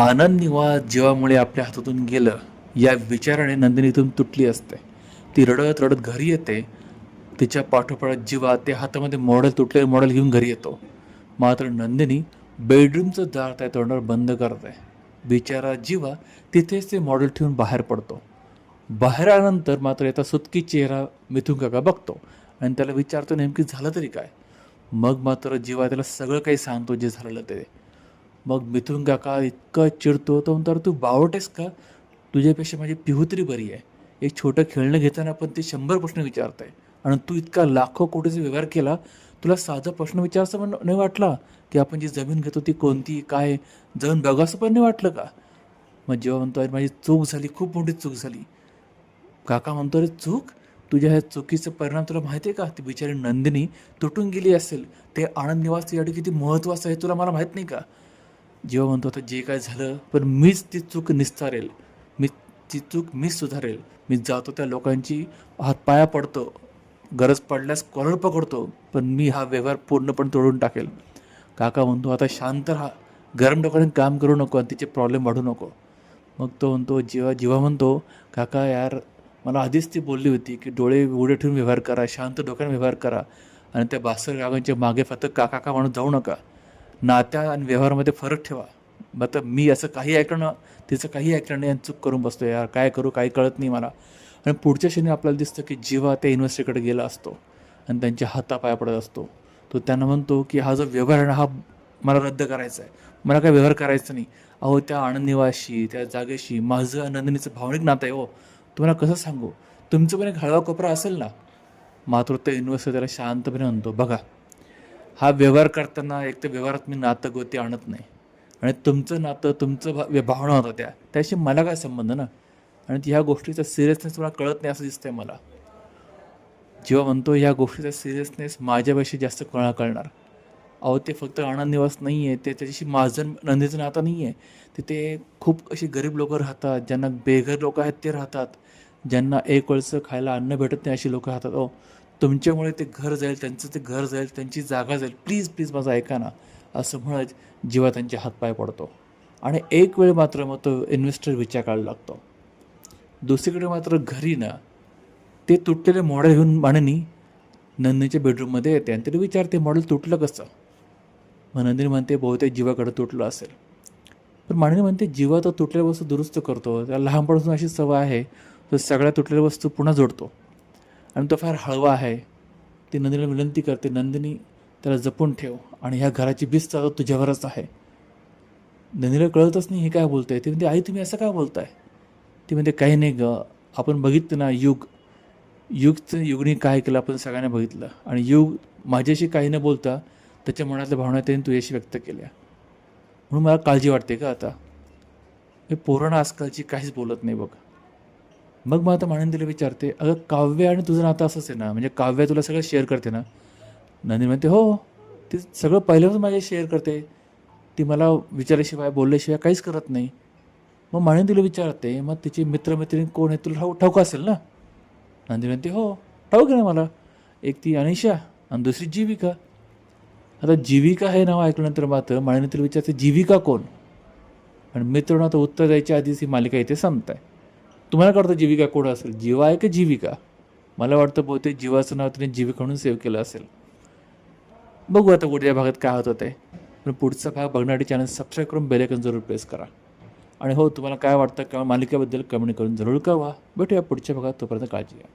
आनंद निवास जीवामुळे आपल्या हातातून गेलं या विचाराने नंदिनीतून तुटली असते. ती रडत रडत घरी येते. तिच्या पाठोपाठ जीवा ते हातामध्ये मॉडेल तुटलेलं मॉडेल घेऊन घरी येतो. मात्र नंदिनी बेडरूमचं दार त्या तोंडावर बंद करते बिचारा जीवा तिथेच ते मॉडेल ठेवून बाहेर पडतो. बाहेर आल्यानंतर मात्र याचा सुतकी चेहरा मिथून काका बघतो आणि त्याला विचारतो नेमकी झालं तरी काय? मग मात्र जीवा त्याला सगळं काही सांगतो जे झालेलं ते. मग मिथून काका इतकं चिडतो तो म्हणतो तू बावटेस का? तुझ्यापेक्षा माझी पिहुत्री बरी आहे. एक छोटं खेळणं घेताना पण ते शंभर प्रश्न विचारत आहे आणि तू इतका लाखो कोटीचा व्यवहार केला तुला साधा प्रश्न विचारायचं पण नाही वाटला की आपण जी जमीन घेतो ती कोणती काय? जाऊन बघावंसं पण नाही वाटलं का? मग जेव्हा म्हणतो अरे माझी चूक झाली खूप मोठी चूक झाली. काका म्हणतो अरे चूक? तुझ्या ह्या चुकीचा परिणाम तुला माहिती आहे का? ती बिचारी नंदिनी तुटून गेली असेल. ते आनंद निवास तुझ्यासाठी किती महत्त्वाचं आहे तुला मला माहीत नाही का? जेव्हा म्हणतो आता जे काय झालं पण मीच ती चूक निस्तारेल. मी ती चूक मीच सुधारेल. मी जातो त्या लोकांची हात पाया पडतो गरज पडल्यास कॉलर पकडतो पण मी हा व्यवहार पूर्णपणे तोडून टाकेल. काका म्हणतो आता शांत राहा. गरम डोक्याने काम करू नको आणि तिचे प्रॉब्लेम वाढू नको. मग तो म्हणतो जेव्हा जेव्हा म्हणतो काका यार मला आधीच ती बोलली होती की डोळे उडे ठेवून व्यवहार करा शांत डोक्याने व्यवहार करा आणि त्या बासर काकांच्या मागे फक्त काका का म्हणून जाऊ नका. नात्या आणि व्यवहारामध्ये फरक ठेवा. मग मी असं काही ऐकणं तिचं काही ऐकणं नाही आणि चूक करून बसतो यार काय करू काही कळत नाही मला. आणि पुढच्या क्षणी आपल्याला दिसतं की जेव्हा त्या इन्व्हेस्टरकडे गेला असतो आणि त्यांच्या हातापाया पडत असतो. तो त्यांना म्हणतो की हा जो व्यवहार आहे ना हा मला रद्द करायचा आहे. मला काय व्यवहार करायचा नाही. अहो त्या आनंदनिवाशी त्या जागेशी माझं आनंदनीचं भावनिक नातं आहे हो. तुम्हाला कसं सांगू? तुमचं पण एक हळवा कोपरा असेल ना? मात्र ते इन्व्हेस्टर त्याला शांतपणे म्हणतो बघा हा व्यवहार करताना एक तर व्यवहारात मी नातं गोती आणत नाही. आणि तुमचं नातं तुमचं भा भावना होतं त्या. त्याशी मला काय संबंध ना? आणि ह्या गोष्टीचा सिरियसनेस मला कळत नाही असं दिसतंय मला. जेव्हा म्हणतो ह्या गोष्टीचा सिरियसनेस माझ्यापेक्षा जास्त कोणाला कळणार. अहो ते फक्त आनंद निवास नाही आहे ते त्याच्याशी माझं नंदीचं नातं नाही आहे तिथे खूप अशी गरीब लोकं राहतात ज्यांना बेघर लोक आहेत ते राहतात. ज्यांना एक वेळचं खायला अन्न भेटत नाही अशी लोकं राहतात. अहो तुमच्यामुळे ते घर जाईल त्यांचं ते घर जाईल त्यांची जागा जाईल. प्लीज प्लीज माझं ऐका ना. असं म्हणत जेव्हा त्यांचे हातपाय पडतो. आणि एक वेळ मात्र मग तो इन्व्हेस्टर विचार काढायला लागतो. दुसरीकडे मात्र घरी ना ते तुटलेले मॉडेल घेऊन माननी नंदनीच्या बेडरूममध्ये येते आणि तिला विचारते मॉडेल तुटलं कसं? मग नंदिनी म्हणते बहुतेक जीवाकडे तुटलं असेल. पण माननी म्हणते जीवा तर तुटलेल्या वस्तू दुरुस्त करतो. त्याला लहानपणापासून अशी सवय आहे तो सगळ्या तुटलेल्या वस्तू पुन्हा जोडतो. आणि तो फार हळवा आहे. ती नंदिनीला विनंती करते नंदिनी त्याला जपून ठेव आणि ह्या घराची भिस्त आता तुझ्यावरच आहे. नंदिनीला कळतच नाही हे काय बोलतंय? ती म्हणते आई तुम्ही असं काय बोलताय? ती म्हणते काही नाही ग आपण बघितलं ना युग. युगचं युगने काय केलं आपण सगळ्यांना बघितलं. आणि युग माझ्याशी काही न बोलता त्याच्या मनातल्या भावना त्याने तुझ्याशी व्यक्त केल्या. म्हणून मला काळजी वाटते का आता. हे पोरांना आजकालची काहीच बोलत नाही बघ. मग मग आता मानंदीला विचारते अगं काव्य आणि तुझं नातं असंच आहे ना म्हणजे काव्य तुला सगळं शेअर करते ना? नंदिनी म्हणते हो, हो ती सगळं पहिल्यापासून माझ्या शेअर करते. ती मला विचारल्याशिवाय बोलल्याशिवाय काहीच करत नाही. मग माणिंदीला विचारते मग तिचे मित्रमैत्रिणी कोण आहे? तुला ठाऊ ठाऊक असेल ना? नंदिनी म्हणते हो ठाऊक आहे ना मला. एक ती अनिशा आणि दुसरी जीविका. आता जीविका हे नाव ऐकल्यानंतर मात्र माळीने तिला विचारते जीविका कोण? आणि मित्रांनो आता उत्तर द्यायच्या आधीच ही मालिका इथे संपत आहे. तुम्हाला कळतं जीविका कोण असेल? जीवा आहे का जीविका? मला वाटतं बहुतेक जीवाचं नाव तिने जीविका म्हणून सेव्ह केलं असेल. बघू आता पुढच्या भागात काय होतं ते. पण पुढचा भाग बघण्यासाठी चॅनल सबस्क्राईब करून बेलायकन जरूर प्रेस करा. आणि हो तुम्हाला काय वाटतं किंवा मालिकेबद्दल कमेंट करून जरूर कळवा. भेटूया पुढच्या भागात तोपर्यंत काळजी घ्या.